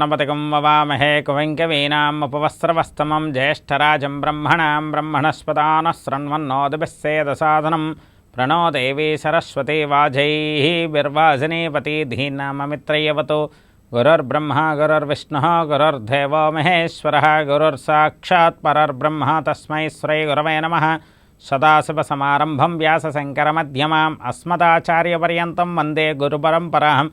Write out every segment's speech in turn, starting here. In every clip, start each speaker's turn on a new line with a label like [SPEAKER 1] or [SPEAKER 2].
[SPEAKER 1] गणपतिकं ववामहे कुवङ्कवीनाम् उपवस्त्रवस्तमं ज्येष्ठराजं ब्रह्मणां ब्रह्मणस्पदानः शृण्वन्नोदभिस्सेदसाधनं प्रणो देवी सरस्वती वाजैः बिर्वासिनीपति धीनाममित्रयवतु गुरुर्ब्रह्मा गुरुर्विष्णुः गुरुर्देवो महेश्वरः गुरुर्साक्षात् परर्ब्रह्म तस्मै श्रीगुरवे नमः सदाशिवसमारम्भं व्यासशङ्करमध्यमाम् अस्मदाचार्यपर्यन्तं वंदे गुरुपरम्पराम्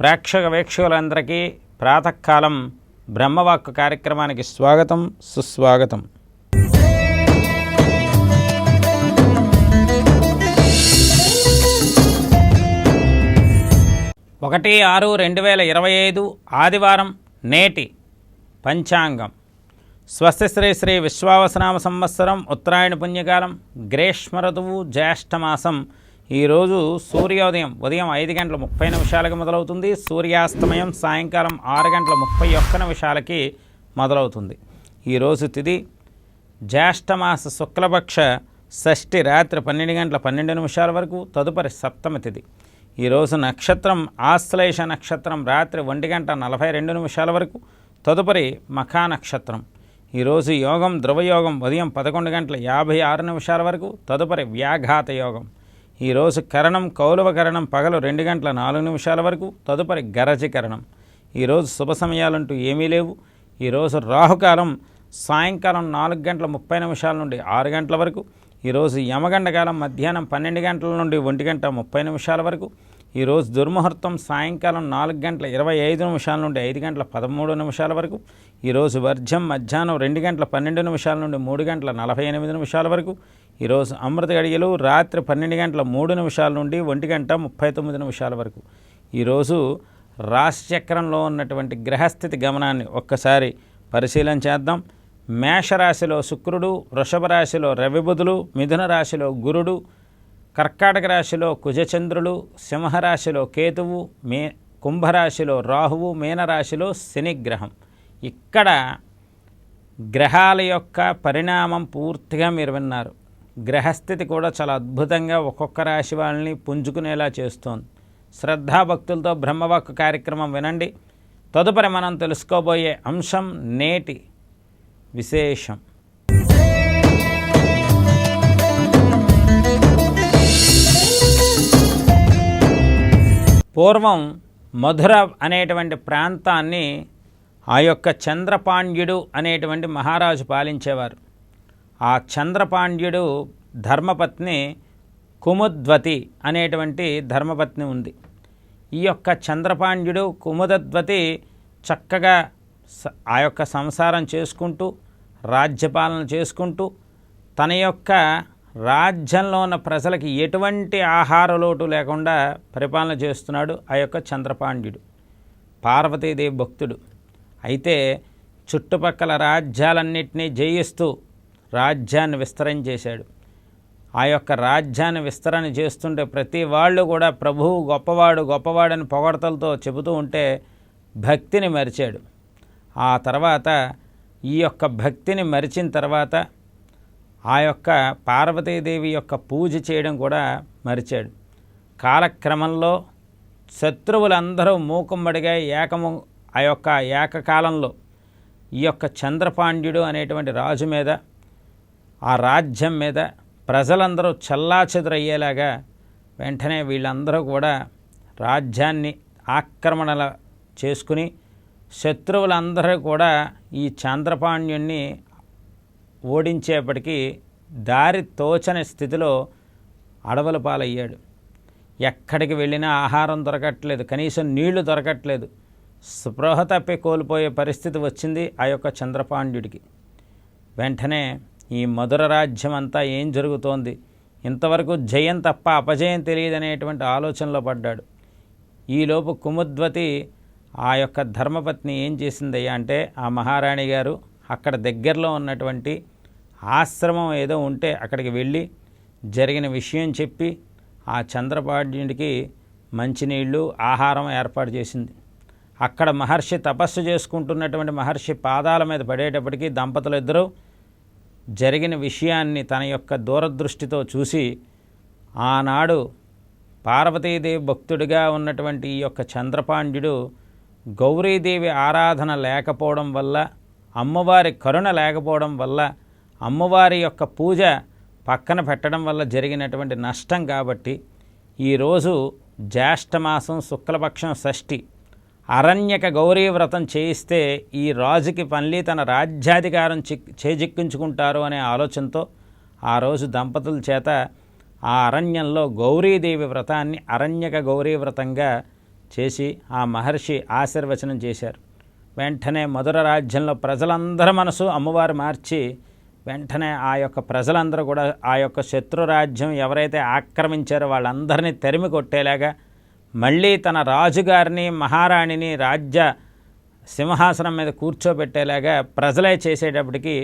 [SPEAKER 1] ప్రేక్షక వీక్షకులందరికీ ప్రాతకాలం బ్రహ్మవాక్కు కార్యక్రమానికి స్వాగతం సుస్వాగతం. ఒకటి ఆరు రెండు వేల ఇరవై ఐదు ఆదివారం నేటి పంచాంగం. స్వస్తి శ్రీ శ్రీ విశ్వావసనామ సంవత్సరం ఉత్తరాయణ పుణ్యకాలం గ్రీష్మ ఋతువు జ్యేష్ఠమాసం ఈరోజు సూర్యోదయం ఉదయం ఐదు గంటల ముప్పై నిమిషాలకి మొదలవుతుంది. సూర్యాస్తమయం సాయంకాలం ఆరు గంటల ముప్పై ఒక్క నిమిషాలకి మొదలవుతుంది. ఈరోజు తిది జ్యేష్ఠమాస శుక్లపక్ష షష్ఠి రాత్రి పన్నెండు గంటల పన్నెండు నిమిషాల వరకు తదుపరి సప్తమి తిది. ఈరోజు నక్షత్రం ఆశ్లేష నక్షత్రం రాత్రి ఒంటి గంట నలభై రెండు నిమిషాల వరకు తదుపరి మఖా నక్షత్రం. ఈరోజు యోగం ధ్రువయోగం ఉదయం పదకొండు గంటల యాభై ఆరు నిమిషాల వరకు తదుపరి వ్యాఘాత యోగం. ఈరోజు కరణం కౌలవ కరణం పగలు రెండు గంటల నాలుగు నిమిషాల వరకు తదుపరి గరజి కరణం. ఈరోజు శుభ సమయాలంటూ ఏమీ లేవు. ఈరోజు రాహుకాలం సాయంకాలం నాలుగు గంటల ముప్పై నిమిషాల నుండి ఆరు గంటల వరకు ఈరోజు యమగండ కాలం మధ్యాహ్నం పన్నెండు గంటల నుండి ఒంటి గంట ముప్పై నిమిషాల వరకు ఈరోజు దుర్ముహూర్తం సాయంకాలం నాలుగు గంటల ఇరవై ఐదు నిమిషాల నుండి ఐదు గంటల పదమూడు నిమిషాల వరకు ఈరోజు వర్జం మధ్యాహ్నం రెండు గంటల పన్నెండు నిమిషాల నుండి మూడు గంటల నలభై ఎనిమిది నిమిషాల వరకు ఈరోజు అమృత గడియలు రాత్రి పన్నెండు గంటల మూడు నిమిషాల నుండి ఒంటి గంట ముప్పై తొమ్మిది నిమిషాల వరకు. ఈరోజు రాశిచక్రంలో ఉన్నటువంటి గ్రహస్థితి గమనాన్ని ఒక్కసారి పరిశీలన చేద్దాం. మేషరాశిలో శుక్రుడు వృషభ రాశిలో రవిబుధులు మిథున రాశిలో గురుడు కర్కాటక రాశిలో కుజచంద్రులు సింహరాశిలో కేతువు మే కుంభరాశిలో రాహువు మీనరాశిలో శనిగ్రహం ఇక్కడ గ్రహాల యొక్క పరిణామం పూర్తిగా మీరు విన్నారు. గ్రహస్థితి కూడా చాలా అద్భుతంగా ఒక్కొక్క రాశి వాళ్ళని పుంజుకునేలా చేస్తోంది. శ్రద్ధాభక్తులతో బ్రహ్మవాక్ కార్యక్రమం వినండి. తదుపరి మనం తెలుసుకోబోయే అంశం నేటి విశేషం. పూర్వం మధుర అనేటువంటి ప్రాంతాన్ని ఆ యొక్క చంద్రపాండ్యుడు అనేటువంటి మహారాజు పాలించేవారు. ఆ చంద్రపాండ్యుడు ధర్మపత్ని కుముద్వతి అనేటువంటి ధర్మపత్ని ఉంది. ఈ యొక్క చంద్రపాండ్యుడు కుముదద్వతి చక్కగా స- ఆ యొక్క సంసారం చేసుకుంటూ రాజ్యపాలన చేసుకుంటూ తన యొక్క రాజ్యంలో ఉన్న ప్రజలకి ఎటువంటి ఆహార లోటు లేకుండా పరిపాలన చేస్తున్నాడు ఆ యొక్క చంద్రపాండ్యుడు. పార్వతీదేవి భక్తుడు. అయితే చుట్టుపక్కల రాజ్యాలన్నింటినీ జయిస్తూ రాజ్యాన్ని విస్తరించేశాడు ఆ యొక్క రాజ్యాన్ని విస్తరణ చేస్తుంటే ప్రతి వాళ్ళు కూడా ప్రభువు గొప్పవాడు గొప్పవాడని పొగడతలతో చెబుతూ ఉంటే భక్తిని మరిచాడు. ఆ తర్వాత ఈ యొక్క భక్తిని మరిచిన తర్వాత ఆ యొక్క పార్వతీదేవి యొక్క పూజ చేయడం కూడా మరిచాడు. కాలక్రమంలో శత్రువులందరూ మూకుమ్మడిగా ఏకము ఆ యొక్క ఏకకాలంలో ఈ యొక్క చంద్రపాండ్యుడు అనేటువంటి రాజు మీద ఆ రాజ్యం మీద ప్రజలందరూ చెల్లాచెదురయ్యేలాగా వెంటనే వీళ్ళందరూ కూడా రాజ్యాన్ని ఆక్రమణల చేసుకుని శత్రువులందరూ కూడా ఈ చంద్రపాణ్యుణ్ణి ఓడించేపటికి దారి తోచని స్థితిలో అడవుల పాలయ్యాడు. ఎక్కడికి వెళ్ళినా ఆహారం దొరకట్లేదు కనీసం నీళ్ళు దొరకట్లేదు. స్పృహ తప్పి కోల్పోయే పరిస్థితి వచ్చింది ఆ యొక్క చంద్రపాండ్యుడికి వెంటనే ఈ మధుర రాజ్యం అంతా ఏం జరుగుతోంది? ఇంతవరకు జయం తప్ప అపజయం తెలియదనేటువంటి ఆలోచనలో పడ్డాడు. ఈలోపు కుముద్వతి ఆ యొక్క ధర్మపత్ని ఏం చేసిందయ్యా అంటే ఆ మహారాణి గారు అక్కడ దగ్గరలో ఉన్నటువంటి ఆశ్రమం ఏదో ఉంటే అక్కడికి వెళ్ళి జరిగిన విషయం చెప్పి ఆ చంద్రపాడ్యుడికి మంచినీళ్ళు ఆహారం ఏర్పాటు చేసింది. అక్కడ మహర్షి తపస్సు చేసుకుంటున్నటువంటి మహర్షి పాదాల మీద పడేటప్పటికీ దంపతులు ఇద్దరు జరిగిన విషయాన్ని తన యొక్క దూరదృష్టితో చూసి ఆనాడు పార్వతీదేవి భక్తుడిగా ఉన్నటువంటి ఈ యొక్క చంద్రపాండ్యుడు గౌరీదేవి ఆరాధన లేకపోవడం వల్ల అమ్మవారి కరుణ లేకపోవడం వల్ల అమ్మవారి యొక్క పూజ పక్కన పెట్టడం వల్ల జరిగినటువంటి నష్టం కాబట్టి ఈరోజు జ్యేష్ఠమాసం శుక్లపక్షం షష్ఠి అరణ్యక గౌరీ వ్రతం చేయిస్తే ఈ రాజుకి మళ్ళీ తన రాజ్యాధికారం చిక్ చేజిక్కించుకుంటారు అనే ఆలోచనతో ఆ రోజు దంపతుల చేత ఆ అరణ్యంలో గౌరీదేవి వ్రతాన్ని అరణ్యక గౌరీ వ్రతంగా చేసి ఆ మహర్షి ఆశీర్వచనం చేశారు. వెంటనే మధుర రాజ్యంలో ప్రజలందరి మనసు అమ్మవారు మార్చి వెంటనే ఆ యొక్క ప్రజలందరూ కూడా ఆ యొక్క శత్రురాజ్యం ఎవరైతే ఆక్రమించారో వాళ్ళందరినీ తరిమి కొట్టేలాగా మళ్ళీ తన రాజుగారిని మహారాణిని రాజ్య సింహాసనం మీద కూర్చోబెట్టేలాగా ప్రజలే చేసేటప్పటికి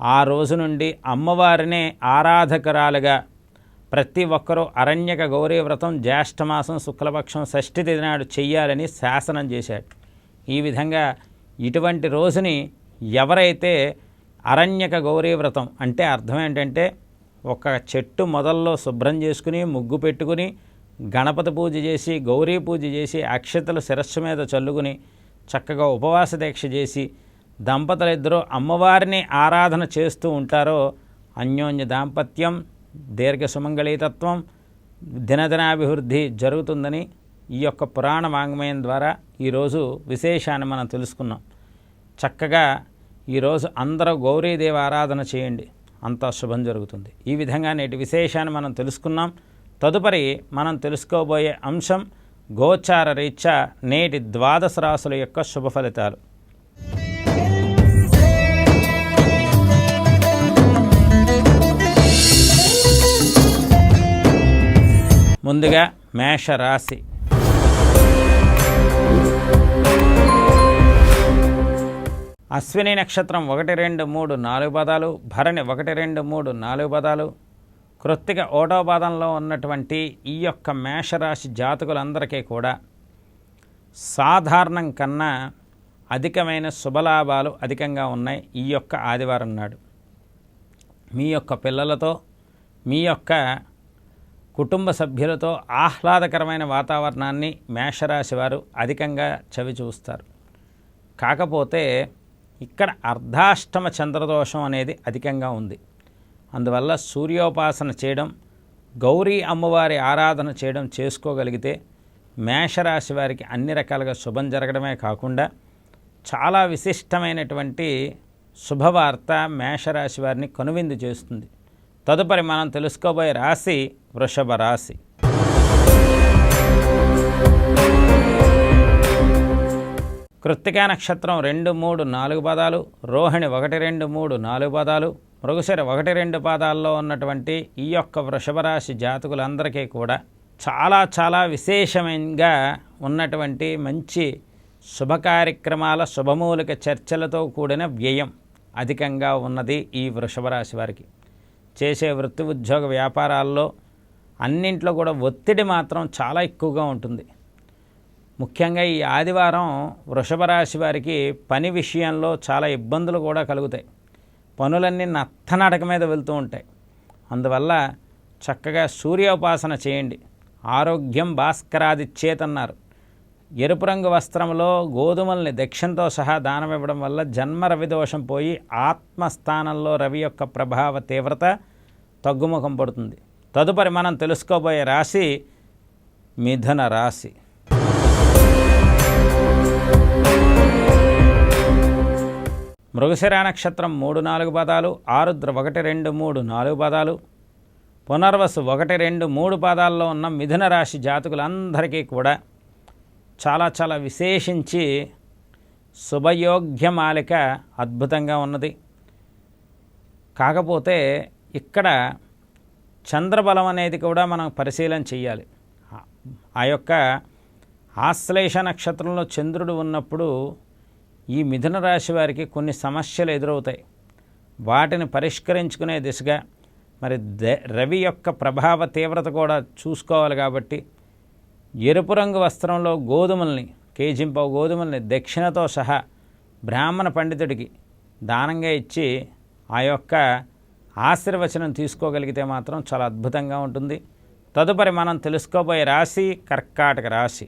[SPEAKER 1] ఆ రోజు నుండి అమ్మవారినే ఆరాధకురాలుగా ప్రతి ఒక్కరూ అరణ్యక గౌరీ వ్రతం జ్యేష్ఠమాసం శుక్లపక్షం షష్ఠి తిథి నాడు చెయ్యాలని శాసనం చేశాడు ఈ విధంగా ఇటువంటి రోజుని ఎవరైతే అరణ్యక గౌరీ వ్రతం అంటే అర్థం ఏంటంటే ఒక చెట్టు మొదల్లో శుభ్రం చేసుకుని ముగ్గు పెట్టుకుని గణపతి పూజ చేసి గౌరీ పూజ చేసి అక్షతలు శిరస్సు మీద చల్లుకుని చక్కగా ఉపవాస దీక్ష చేసి దంపతులిద్దరూ అమ్మవారిని ఆరాధన చేస్తూ ఉంటారో అన్యోన్య దాంపత్యం దీర్ఘ సుమంగళీతత్వం దినదినాభివృద్ధి జరుగుతుందని ఈ యొక్క పురాణ వాంగ్మయం ద్వారా ఈరోజు విశేషాన్ని మనం తెలుసుకున్నాం. చక్కగా ఈరోజు అందరూ గౌరీదేవి ఆరాధన చేయండి. అంతా శుభం జరుగుతుంది. ఈ విధంగా నేటి విశేషాన్ని మనం తెలుసుకున్నాం. తదుపరి మనం తెలుసుకోబోయే అంశం గోచార రీత్యా నేటి ద్వాదశ రాశుల యొక్క శుభ ఫలితాలు. ముందుగా మేషరాశి. అశ్విని నక్షత్రం ఒకటి రెండు మూడు నాలుగు పదాలు భరణి ఒకటి రెండు మూడు నాలుగు పదాలు కృత్తిక ఓటో పాదంలో ఉన్నటువంటి ఈ యొక్క మేషరాశి జాతకులందరికీ కూడా సాధారణం కన్నా అధికమైన శుభలాభాలు అధికంగా ఉన్నాయి ఈ యొక్క ఆదివారం నాడు. మీ యొక్క పిల్లలతో మీ యొక్క కుటుంబ సభ్యులతో ఆహ్లాదకరమైన వాతావరణాన్ని మేషరాశి వారు అధికంగా చవి చూస్తారు. కాకపోతే ఇక్కడ అర్ధాష్టమ చంద్రదోషం అనేది అధికంగా ఉంది. అందువల్ల సూర్యోపాసన చేయడం గౌరీ అమ్మవారి ఆరాధన చేయడం చేసుకోగలిగితే మేషరాశి వారికి అన్ని రకాలుగా శుభం జరగడమే కాకుండా చాలా విశిష్టమైనటువంటి శుభవార్త మేషరాశి వారిని కనువిందు చేస్తుంది. తదుపరి మనం తెలుసుకోబోయే రాశి వృషభ రాశి. కృత్తికా నక్షత్రం రెండు మూడు నాలుగు పదాలు రోహిణి ఒకటి రెండు మూడు నాలుగు పదాలు మరొకసారి ఒకటి రెండు పాదాల్లో ఉన్నటువంటి ఈ యొక్క వృషభరాశి జాతకులందరికీ కూడా చాలా చాలా విశేషంగా ఉన్నటువంటి మంచి శుభ కార్యక్రమాల శుభమూలిక చర్చలతో కూడిన వ్యయం అధికంగా ఉన్నది ఈ వృషభరాశి వారికి. చేసే వృత్తి ఉద్యోగ వ్యాపారాల్లో అన్నింట్లో కూడా ఒత్తిడి మాత్రం చాలా ఎక్కువగా ఉంటుంది. ముఖ్యంగా ఈ ఆదివారం వృషభ రాశి వారికి పని విషయంలో చాలా ఇబ్బందులు కూడా కలుగుతాయి. పనులన్నీ నత్తనడక మీద వెళ్తూ ఉంటాయి. అందువల్ల చక్కగా సూర్యోపాసన చేయండి. ఆరోగ్యం భాస్కరాదిచ్చేతన్నారు ఎరుపు రంగు వస్త్రంలో గోధుమల్ని దక్షిణతో సహా దానం ఇవ్వడం వల్ల జన్మ రవి దోషం పోయి ఆత్మస్థానంలో రవి యొక్క ప్రభావ తీవ్రత తగ్గుముఖం పడుతుంది. తదుపరి మనం తెలుసుకోబోయే రాశి మిథున రాశి. మృగశిర నక్షత్రం మూడు నాలుగు పదాలు ఆరుద్ర ఒకటి రెండు మూడు నాలుగు పదాలు పునర్వసు ఒకటి రెండు మూడు పాదాల్లో ఉన్న మిథున రాశి జాతకులందరికీ కూడా చాలా చాలా విశేషించి శుభయోగ్యమాలిక అద్భుతంగా ఉన్నది. కాకపోతే ఇక్కడ చంద్రబలం అనేది కూడా మనం పరిశీలన చేయాలి ఆ యొక్క ఆశ్లేష నక్షత్రంలో చంద్రుడు ఉన్నప్పుడు ఈ మిథున రాశి వారికి కొన్ని సమస్యలు ఎదురవుతాయి. వాటిని పరిష్కరించుకునే దిశగా మరి ద రవి యొక్క ప్రభావ తీవ్రత కూడా చూసుకోవాలి కాబట్టి ఎరుపు రంగు వస్త్రంలో గోధుమల్ని కేజింప గోధుమల్ని దక్షిణతో సహా బ్రాహ్మణ పండితుడికి దానంగా ఇచ్చి ఆ యొక్క ఆశీర్వచనం తీసుకోగలిగితే మాత్రం చాలా అద్భుతంగా ఉంటుంది. తదుపరి మనం తెలుసుకోబోయే రాశి కర్కాటక రాశి.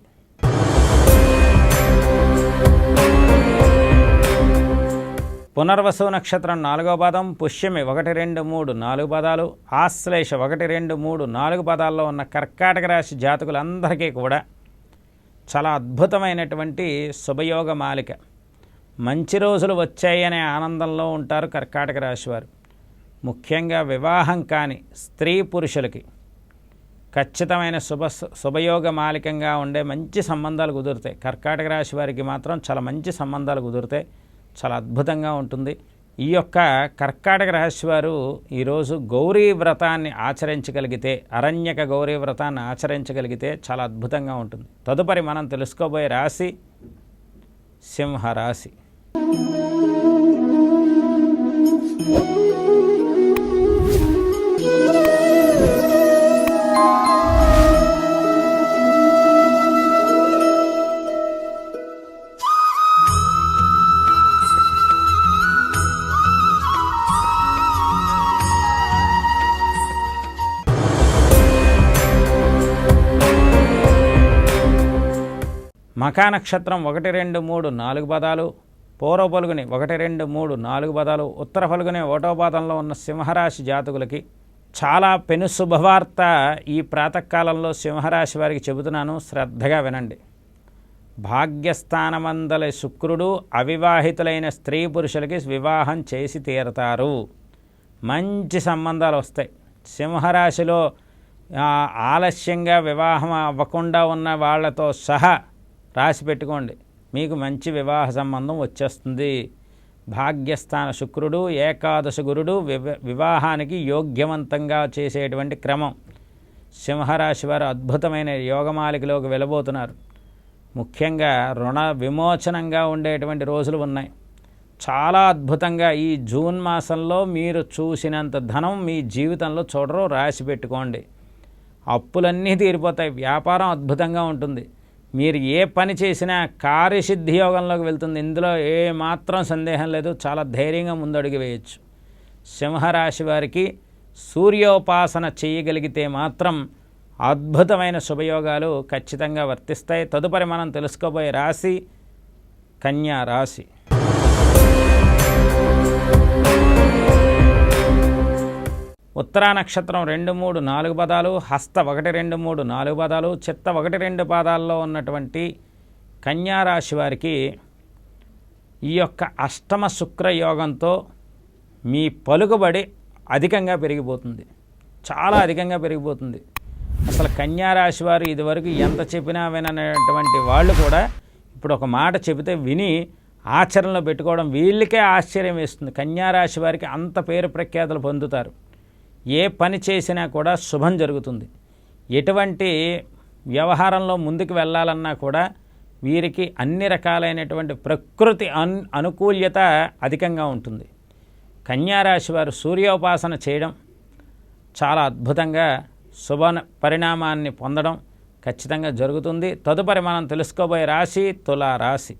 [SPEAKER 1] పునర్వసు నక్షత్రం నాలుగో పదం పుష్యమి ఒకటి రెండు మూడు నాలుగు పదాలు ఆశ్లేష ఒకటి రెండు మూడు నాలుగు పదాల్లో ఉన్న కర్కాటక రాశి జాతకులందరికీ కూడా చాలా అద్భుతమైనటువంటి శుభయోగ మాలిక. మంచి రోజులు వచ్చాయనే ఆనందంలో ఉంటారు కర్కాటక రాశి వారు. ముఖ్యంగా వివాహం కాని స్త్రీ పురుషులకి ఖచ్చితమైన శుభ శుభయోగ మాలికంగా ఉండే మంచి సంబంధాలు కుదురుతాయి. కర్కాటక రాశి వారికి మాత్రం చాలా మంచి సంబంధాలు కుదురుతాయి. చాలా అద్భుతంగా ఉంటుంది. ఈ యొక్క కర్కాటక రాశి వారు ఈరోజు గౌరీ వ్రతాన్ని ఆచరించగలిగితే అరణ్యక గౌరీ వ్రతాన్ని ఆచరించగలిగితే చాలా అద్భుతంగా ఉంటుంది. తదుపరి మనం తెలుసుకోబోయే రాశి సింహరాశి. మకా నక్షత్రం ఒకటి రెండు మూడు నాలుగు పదాలు పూర్వ పలుగుని ఒకటి రెండు మూడు నాలుగు పదాలు ఉత్తర పలుగుని ఒకటో పాదంలో ఉన్న సింహరాశి జాతకులకి చాలా పెను శుభవార్త ఈ ప్రాతకాలంలో సింహరాశి వారికి చెబుతున్నాను శ్రద్ధగా వినండి. భాగ్యస్థానమందల శుక్రుడు అవివాహితులైన స్త్రీ పురుషులకి వివాహం చేసి తీరతారు. మంచి సంబంధాలు వస్తాయి. సింహరాశిలో ఆలస్యంగా వివాహం అవ్వకుండా ఉన్న వాళ్ళతో సహా రాసి పెట్టుకోండి. మీకు మంచి వివాహ సంబంధం వచ్చేస్తుంది. భాగ్యస్థాన శుక్రుడు ఏకాదశ గురుడు వివాహానికి యోగ్యవంతంగా చేసేటువంటి క్రమం. సింహరాశి వారు అద్భుతమైన యోగమాలికలోకి వెళ్ళబోతున్నారు. ముఖ్యంగా రుణ విమోచనంగా ఉండేటువంటి రోజులు ఉన్నాయి. చాలా అద్భుతంగా ఈ జూన్ మాసంలో మీరు చూసినంత ధనం మీ జీవితంలో చూడరు రాసి పెట్టుకోండి. అప్పులన్నీ తీరిపోతాయి. వ్యాపారం అద్భుతంగా ఉంటుంది. మీరు ఏ పని చేసినా కార్యసిద్ధి యోగంలోకి వెళ్తుంది. ఇందులో ఏ మాత్రం సందేహం లేదు. చాలా ధైర్యంగా ముందడుగు వేయచ్చు. సింహరాశి వారికి సూర్యోపాసన చేయగలిగితే మాత్రం అద్భుతమైన శుభయోగాలు ఖచ్చితంగా వర్తిస్తాయి. తదుపరి మనం తెలుసుకోబోయే రాశి కన్యా రాశి. ఉత్తరా నక్షత్రం రెండు మూడు నాలుగు పదాలు హస్త ఒకటి రెండు మూడు నాలుగు పదాలు చిత్త ఒకటి రెండు పాదాల్లో ఉన్నటువంటి కన్యా రాశి వారికి ఈ యొక్క అష్టమ శుక్ర యోగంతో మీ పలుకుబడి అధికంగా పెరిగిపోతుంది. చాలా అధికంగా పెరిగిపోతుంది. అసలు కన్యారాశి వారు ఇదివరకు ఎంత చెప్పినా వినటువంటి వాళ్ళు కూడా ఇప్పుడు ఒక మాట చెబితే విని ఆచరణలో పెట్టుకోవడం వీళ్ళకే ఆశ్చర్యం వేస్తుంది. కన్యారాశి వారికి అంత పేరు ప్రఖ్యాతులు పొందుతారు. ఏ పని చేసినా కూడా శుభం జరుగుతుంది. ఎటువంటి వ్యవహారంలో ముందుకు వెళ్ళాలన్నా కూడా వీరికి అన్ని రకాలైనటువంటి ప్రకృతి అన్ అనుకూల్యత అధికంగా ఉంటుంది. కన్యారాశి వారు సూర్యోపాసన చేయడం చాలా అద్భుతంగా శుభ పరిణామాన్ని పొందడం ఖచ్చితంగా జరుగుతుంది. తదుపరి మనం తెలుసుకోబోయే రాశి తులారాశి.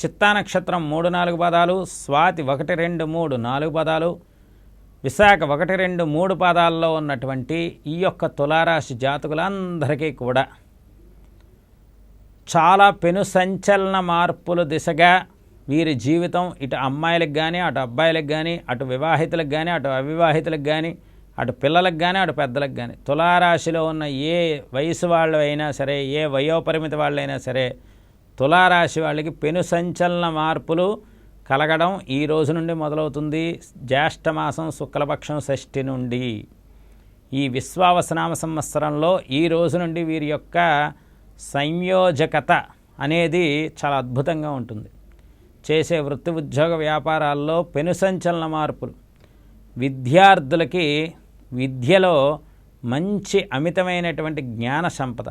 [SPEAKER 1] చిత్తా నక్షత్రం మూడు నాలుగు పదాలు స్వాతి ఒకటి రెండు మూడు నాలుగు పదాలు విశాఖ ఒకటి రెండు మూడు పాదాల్లో ఉన్నటువంటి ఈ యొక్క తులారాశి జాతకులందరికీ కూడా చాలా పెను సంచలన మార్పుల దిశగా వీరి జీవితం ఇటు అమ్మాయిలకు కానీ అటు అబ్బాయిలకు కానీ అటు వివాహితులకు కానీ అటు అవివాహితులకు కానీ అటు పిల్లలకు కానీ అటు పెద్దలకు కానీ తులారాశిలో ఉన్న ఏ వయసు వాళ్ళు అయినా సరే ఏ వయోపరిమితి వాళ్ళైనా సరే తులారాశి వాళ్ళకి పెను సంచలన మార్పులు కలగడం ఈ రోజు నుండి మొదలవుతుంది. జ్యేష్ఠమాసం శుక్లపక్షం షష్ఠి నుండి. ఈ విశ్వావసనామ సంవత్సరంలో ఈ రోజు నుండి వీరి యొక్క సంయోజకత అనేది చాలా అద్భుతంగా ఉంటుంది. చేసే వృత్తి ఉద్యోగ వ్యాపారాల్లో పెను సంచలన మార్పులు. విద్యార్థులకి విద్యలో మంచి అమితమైనటువంటి జ్ఞాన సంపద.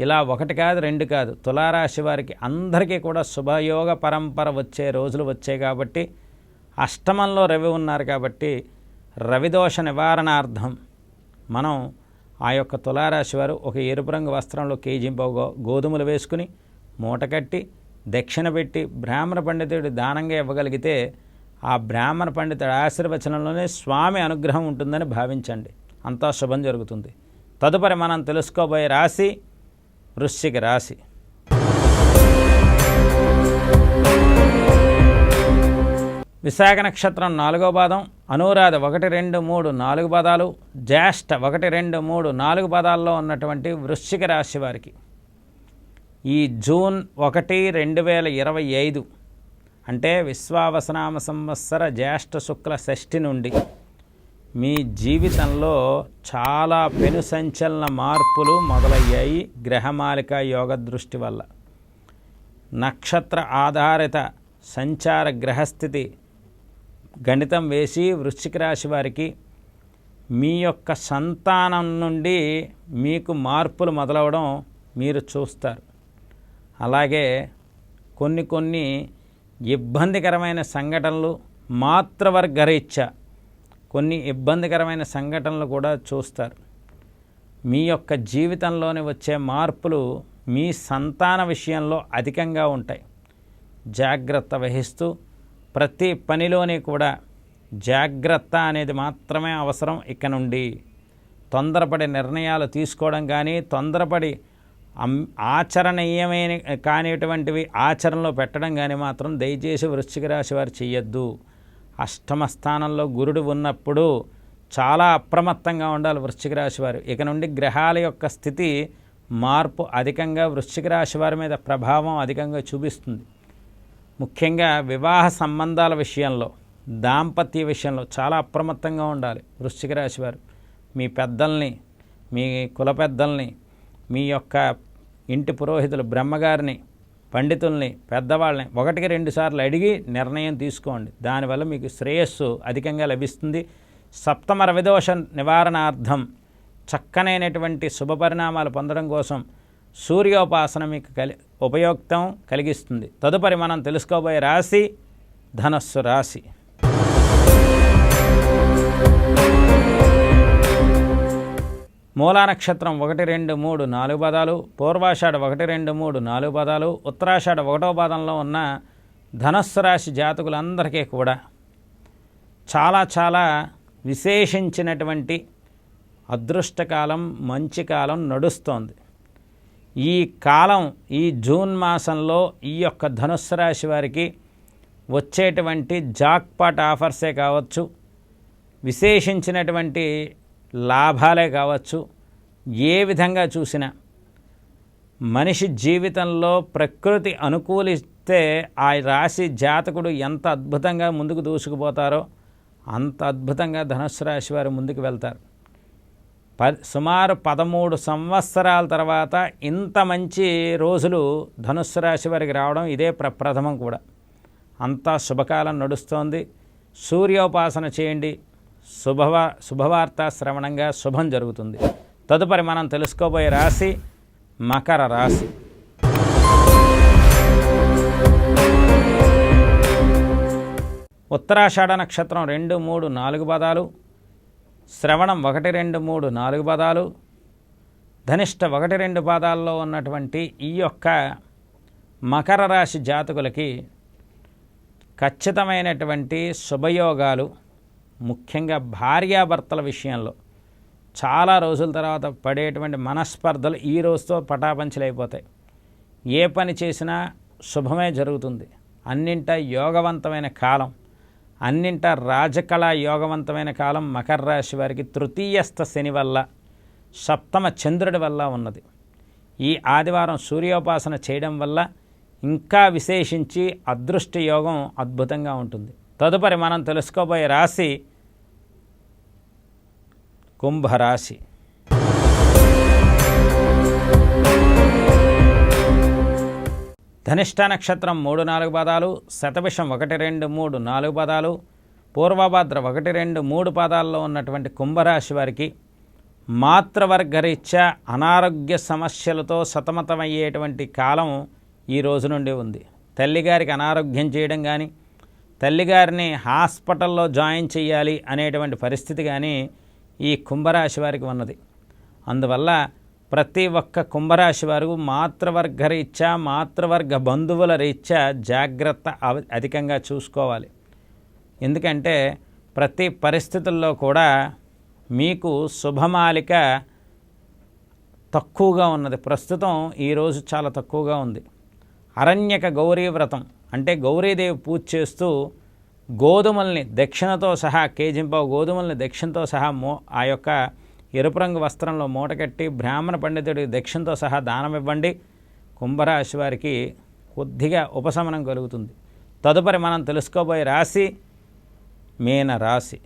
[SPEAKER 1] ఇలా ఒకటి కాదు రెండు కాదు. తులారాశి వారికి అందరికీ కూడా శుభయోగ పరంపర వచ్చే రోజులు వచ్చాయి కాబట్టి అష్టమంలో రవి ఉన్నారు కాబట్టి రవిదోష నివారణార్థం మనం ఆ యొక్క తులారాశి వారు ఒక ఎరుపు రంగు వస్త్రంలో కేజీ గోధుమలు వేసుకుని మూట కట్టి దక్షిణ పెట్టి బ్రాహ్మణ పండితుడు దానంగా ఇవ్వగలిగితే ఆ బ్రాహ్మణ పండితుడి ఆశీర్వచనంలోనే స్వామి అనుగ్రహం ఉంటుందని భావించండి. అంతా శుభం జరుగుతుంది. తదుపరి మనం తెలుసుకోబోయే రాశి వృశ్చిక రాశి. విశాఖ నక్షత్రం నాలుగో పాదం అనురాధ ఒకటి రెండు మూడు నాలుగు పదాలు జ్యేష్ఠ ఒకటి రెండు మూడు నాలుగు పదాల్లో ఉన్నటువంటి వృశ్చిక రాశి వారికి ఈ జూన్ ఒకటి రెండు వేల ఇరవై ఐదు అంటే విశ్వావసనామ సంవత్సర జ్యేష్ఠ శుక్ల షష్ఠి నుండి మీ జీవితంలో చాలా పెను సంచలన మార్పులు మొదలయ్యాయి గ్రహమాలిక యోగ దృష్టి వల్ల. నక్షత్ర ఆధారిత సంచార గ్రహస్థితి గణితం వేసి వృశ్చిక రాశి వారికి మీ యొక్క సంతానం నుండి మీకు మార్పులు మొదలవడం మీరు చూస్తారు. అలాగే కొన్ని కొన్ని ఇబ్బందికరమైన సంఘటనలు మాతృవర్గరీత్యా కొన్ని ఇబ్బందికరమైన సంఘటనలు కూడా చూస్తారు. మీ యొక్క జీవితంలోని వచ్చే మార్పులు మీ సంతాన విషయంలో అధికంగా ఉంటాయి. జాగ్రత్త వహిస్తూ ప్రతి పనిలోని కూడా జాగ్రత్త అనేది మాత్రమే అవసరం ఇక నుండి. తొందరపడి నిర్ణయాలు తీసుకోవడం కానీ తొందరపడి ఆచరణీయమైన కానిటువంటివి ఆచరణలో పెట్టడం కానీ మాత్రం దయచేసి వృశ్చిక రాశి వారు చెయ్యొద్దు అష్టమ స్థానంలో గురుడు ఉన్నప్పుడు చాలా అప్రమత్తంగా ఉండాలి వృశ్చిక రాశి వారు. ఇక నుండి గ్రహాల యొక్క స్థితి మార్పు అధికంగా వృశ్చిక రాశి వారి మీద ప్రభావం అధికంగా చూపిస్తుంది. ముఖ్యంగా వివాహ సంబంధాల విషయంలో దాంపత్య విషయంలో చాలా అప్రమత్తంగా ఉండాలి వృశ్చిక రాశి వారు. మీ పెద్దల్ని మీ కుల పెద్దల్ని మీ యొక్క ఇంటి పురోహితులు బ్రహ్మగారిని పండితుల్ని పెద్దవాళ్ళని ఒకటికి రెండు సార్లు అడిగి నిర్ణయం తీసుకోండి. దానివల్ల మీకు శ్రేయస్సు అధికంగా లభిస్తుంది. సప్తమ రవిదోష నివారణార్థం చక్కనైనటువంటి శుభ పరిణామాలు పొందడం కోసం సూర్యోపాసన మీకు కలి ఉపయోక్తం కలిగిస్తుంది. తదుపరి మనం తెలుసుకోబోయే రాశి ధనస్సు రాశి. మూలా నక్షత్రం ఒకటి రెండు మూడు నాలుగు పదాలు పూర్వాషాఢ ఒకటి రెండు మూడు నాలుగు పదాలు ఉత్తరాషాఢ ఒకటో పాదంలో ఉన్న ధనస్సు రాశి జాతకులందరికీ కూడా చాలా చాలా విశేషించినటువంటి అదృష్టకాలం మంచి కాలం నడుస్తోంది. ఈ కాలం ఈ జూన్ మాసంలో ఈ యొక్క ధనుస్సు రాశి వారికి వచ్చేటువంటి జాక్పాట్ ఆఫర్సే కావచ్చు. విశేషించినటువంటి లాభాలే కావచ్చు ఏ విధంగా చూసినా మనిషి జీవితంలో ప్రకృతి అనుకూలిస్తే ఆ రాశి జాతకుడు ఎంత అద్భుతంగా ముందుకు దూసుకుపోతారో అంత అద్భుతంగా ధనుసు రాశి వారు ముందుకు వెళ్తారు. ప సుమారు పదమూడు సంవత్సరాల తర్వాత ఇంత మంచి రోజులు ధనుస్సు రాశి వారికి రావడం ఇదే ప్రప్రథమం కూడా. అంతా శుభకాలం నడుస్తోంది. సూర్యోపాసన చేయండి. శుభవా శుభవార్త శ్రవణంగా శుభం జరుగుతుంది. తదుపరి మనం తెలుసుకోబోయే రాశి మకర రాశి. ఉత్తరాషాఢ నక్షత్రం రెండు మూడు నాలుగు పదాలు. శ్రవణం ఒకటి రెండు మూడు నాలుగు పదాలు. ధనిష్ట ఒకటి రెండు పాదాల్లో ఉన్నటువంటి ఈ యొక్క మకర రాశి జాతకులకి ఖచ్చితమైనటువంటి శుభయోగాలు ముఖ్యంగా భార్యాభర్తల విషయంలో చాలా రోజుల తర్వాత పడేటువంటి మనస్పర్ధలు ఈ రోజుతో పటాపంచలైపోతాయి. ఏ పని చేసినా శుభమే జరుగుతుంది. అన్నింట యోగవంతమైన కాలం అన్నింట రాజకళ యోగవంతమైన కాలం మకర రాశి వారికి తృతీయస్థ శని వల్ల సప్తమ చంద్రుడి వల్ల ఉన్నది. ఈ ఆదివారం సూర్యోపాసన చేయడం వల్ల ఇంకా విశేషించి అదృష్ట యోగం అద్భుతంగా ఉంటుంది. తదుపరి మనం తెలుసుకోబోయే రాశి కుంభరాశి. ధనిష్ట నక్షత్రం మూడు నాలుగు పదాలు శతభిషం ఒకటి రెండు మూడు నాలుగు పదాలు పూర్వభద్ర ఒకటి రెండు మూడు పాదాల్లో ఉన్నటువంటి కుంభరాశి వారికి మాతృవర్గరీత్యా అనారోగ్య సమస్యలతో సతమతమయ్యేటువంటి కాలం ఈ రోజు నుండి ఉంది. తల్లిగారికి అనారోగ్యం చేయడం కానీ తల్లిగారిని హాస్పిటల్లో జాయిన్ చేయాలి అనేటువంటి పరిస్థితి కానీ ఈ కుంభరాశి వారికి ఉన్నది. అందువల్ల ప్రతి ఒక్క కుంభరాశి వారు మాతృవర్గ రీత్యా మాతృవర్గ బంధువుల రీత్యా జాగ్రత్త అధికంగా చూసుకోవాలి. ఎందుకంటే ప్రతి పరిస్థితుల్లో కూడా మీకు శుభమాలిక తక్కువగా ఉన్నది. ప్రస్తుతం ఈరోజు చాలా తక్కువగా ఉంది. అరణ్యక గౌరీ వ్రతం అంటే గౌరీదేవి పూజ చేస్తూ గోధుమల్ని దక్షిణతో సహా కేజింపావు గోధుమల్ని దక్షిణతో సహా మో ఆ యొక్క ఎరుపు రంగు వస్త్రంలో మూటకట్టి బ్రాహ్మణ పండితుడికి దక్షిణతో సహా దానం ఇవ్వండి. కుంభరాశి వారికి కొద్దిగా ఉపశమనం కలుగుతుంది. తదుపరి మనం తెలుసుకోబోయే రాశి మీన రాశి.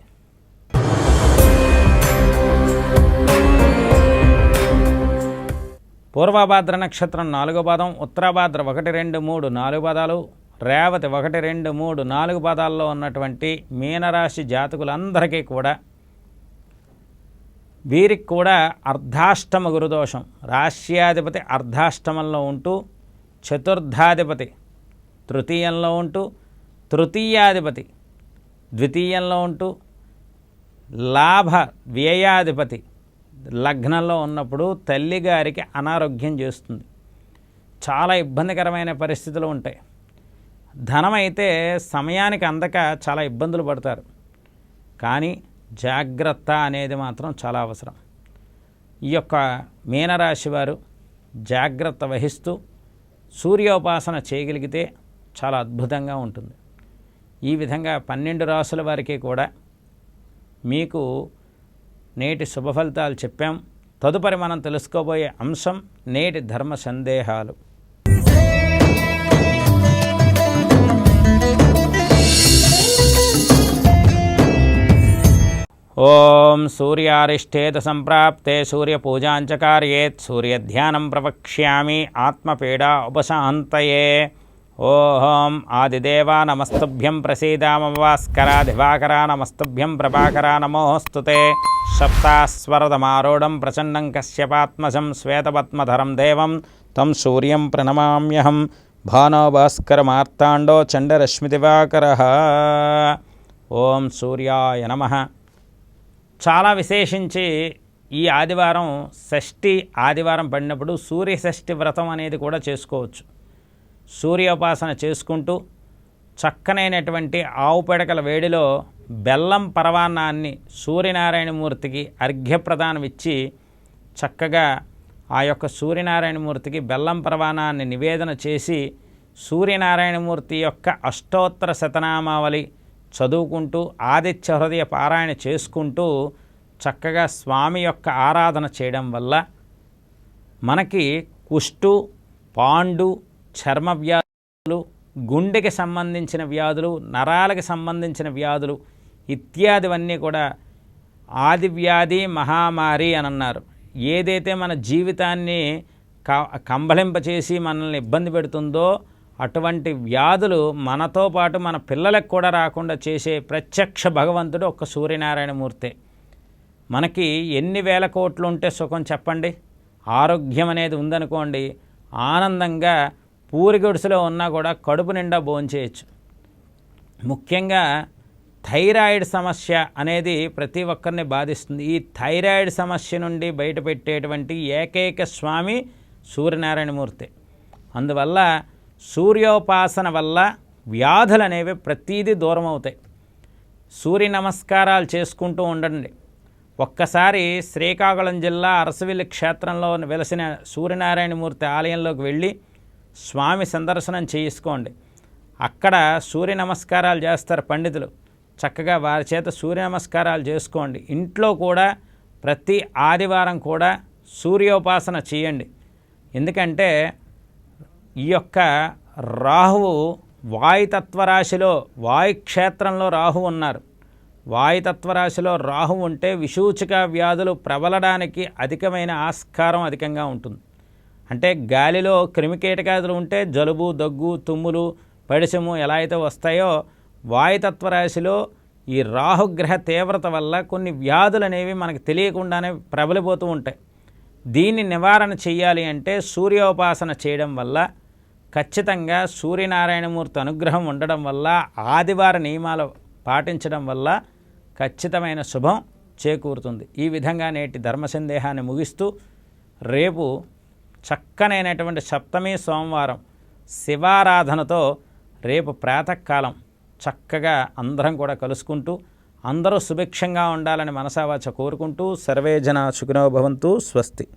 [SPEAKER 1] పూర్వభాద్ర నక్షత్రం నాలుగో పాదం ఉత్తరాభాద్ర ఒకటి రెండు మూడు నాలుగు పదాలు రేవతి ఒకటి రెండు మూడు నాలుగు పదాల్లో ఉన్నటువంటి మీనరాశి జాతకులందరికీ కూడా వీరికి కూడా అర్ధాష్టమ గురుదోషం. రాశ్యాధిపతి అర్ధాష్టమంలో ఉంటూ చతుర్థాధిపతి తృతీయంలో ఉంటూ తృతీయాధిపతి ద్వితీయంలో ఉంటూ లాభ వ్యయాధిపతి లగ్నంలో ఉన్నప్పుడు తల్లిగారికి అనారోగ్యం చేస్తుంది. చాలా ఇబ్బందికరమైన పరిస్థితులు ఉంటాయి. ధనం అయితే సమయానికి అందక చాలా ఇబ్బందులు పడతారు. కానీ జాగ్రత్త అనేది మాత్రం చాలా అవసరం. ఈ యొక్క మీనరాశి వారు జాగ్రత్త వహిస్తూ సూర్యోపాసన చేయగలిగితే చాలా అద్భుతంగా ఉంటుంది. ఈ విధంగా పన్నెండు రాసుల వారికి కూడా మీకు నేటి శుభ ఫలితాలు చెప్పాం. తదుపరి మనం తెలుసుకోబోయే అంశం నేటి ధర్మ సందేహాలు. ॐ सूर्यारिष्ठेत सम्प्राप्ते सूर्यपूजाञ्च सूर्य ध्यान प्रवक्ष्या आत्मपीडा उपशात ॐ आदिदेवा नमस्तुभ्यं प्रसीदामवास्करा दिवाकरा नमस्तभ्यं प्रभाकरा नमोस्तु ते। सप्तास्वरदमारूढ़ प्रचण्डं कश्यपात्मज श्वेतपद्मधरं देव तम सूर्य प्रणमाम्यहम। భానో భాస్కరమార్తాండో చండరశ్మిదివాకర ఓం సూర్యాయ నమ చాలా విశేషించి ఈ ఆదివారం షష్ఠి ఆదివారం పడినప్పుడు సూర్య షష్ఠి వ్రతం అనేది కూడా చేసుకోవచ్చు. సూర్యోపాసన చేసుకుంటూ చక్కనైనటువంటి ఆవు పిడకల వేడిలో బెల్లం పరవాన్నాన్ని సూర్యనారాయణమూర్తికి అర్ఘ్యప్రదానం ఇచ్చి చక్కగా ఆ యొక్క సూర్యనారాయణమూర్తికి బెల్లం ప్రవాణాన్ని నివేదన చేసి సూర్యనారాయణమూర్తి యొక్క అష్టోత్తర శతనామావళి చదువుకుంటూ ఆదిత్య హృదయ పారాయణ చేసుకుంటూ చక్కగా స్వామి యొక్క ఆరాధన చేయడం వల్ల మనకి కుష్టు పాండు చర్మ వ్యాధులు గుండెకి సంబంధించిన వ్యాధులు నరాలకు సంబంధించిన వ్యాధులు ఇత్యాదివన్నీ కూడా ఆది వ్యాధి మహామారి అని అన్నారు. ఏదైతే మన జీవితాన్ని క కంబళింపచేసి మనల్ని ఇబ్బంది పెడుతుందో అటువంటి వ్యాధులు మనతో పాటు మన పిల్లలకు కూడా రాకుండా చేసే ప్రత్యక్ష భగవంతుడు ఒక్క సూర్యనారాయణమూర్తే. మనకి ఎన్ని వేల కోట్లు ఉంటే సుఖం చెప్పండి. ఆరోగ్యం అనేది ఉందనుకోండి ఆనందంగా పూరి గుడిసెలో ఉన్నా కూడా కడుపు నిండా భోంచేయచ్చు. ముఖ్యంగా థైరాయిడ్ సమస్య అనేది ప్రతి ఒక్కరిని బాధిస్తుంది. ఈ థైరాయిడ్ సమస్య నుండి బయటపెట్టేటువంటి ఏకైక స్వామి సూర్యనారాయణమూర్తి. అందువల్ల సూర్యోపాసన వల్ల వ్యాధులు అనేవి ప్రతీదీ దూరం అవుతాయి సూర్య నమస్కారాలు చేసుకుంటూ ఉండండి. ఒక్కసారి శ్రీకాకుళం జిల్లా అరసవిల్లి క్షేత్రంలో వెలసిన సూర్యనారాయణమూర్తి ఆలయంలోకి వెళ్ళి స్వామి సందర్శనం చేసుకోండి. అక్కడ సూర్య నమస్కారాలు చేస్తారు పండితులు. చక్కగా వారి చేత సూర్య నమస్కారాలు చేసుకోండి. ఇంట్లో కూడా ప్రతి ఆదివారం కూడా సూర్యోపాసన చేయండి. ఎందుకంటే ఈ యొక్క రాహువు వాయుతత్వ రాశిలో వాయుక్షేత్రంలో రాహు ఉన్నారు. వాయుతత్వ రాశిలో రాహు ఉంటే విషూచిక వ్యాధులు ప్రబలడానికి అధికమైన ఆస్కారం అధికంగా ఉంటుంది. అంటే గాలిలో క్రిమికీటకాదులు ఉంటే జలుబు దగ్గు తుమ్ములు పడిసెము ఎలా అయితే వస్తాయో వాయుతత్వ రాశిలో ఈ రాహుగ్రహ తీవ్రత వల్ల కొన్ని వ్యాధులు అనేవి మనకు తెలియకుండానే ప్రబలిపోతూ ఉంటాయి. దీన్ని నివారణ చేయాలి అంటే సూర్యోపాసన చేయడం వల్ల ఖచ్చితంగా సూర్యనారాయణమూర్తి అనుగ్రహం ఉండడం వల్ల ఆదివార నియమాలు పాటించడం వల్ల ఖచ్చితమైన శుభం చేకూరుతుంది. ఈ విధంగా నేటి ధర్మ సందేహాన్ని ముగిస్తూ రేపు చక్కనైనటువంటి సప్తమి సోమవారం శివారాధనతో రేపు ప్రాతకాలం చక్కగా అందరం కూడా కలుసుకుంటూ అందరూ సుభిక్షంగా ఉండాలని మనసావాచ కోరుకుంటూ సర్వే జన సుఖినో భవంతు స్వస్తి.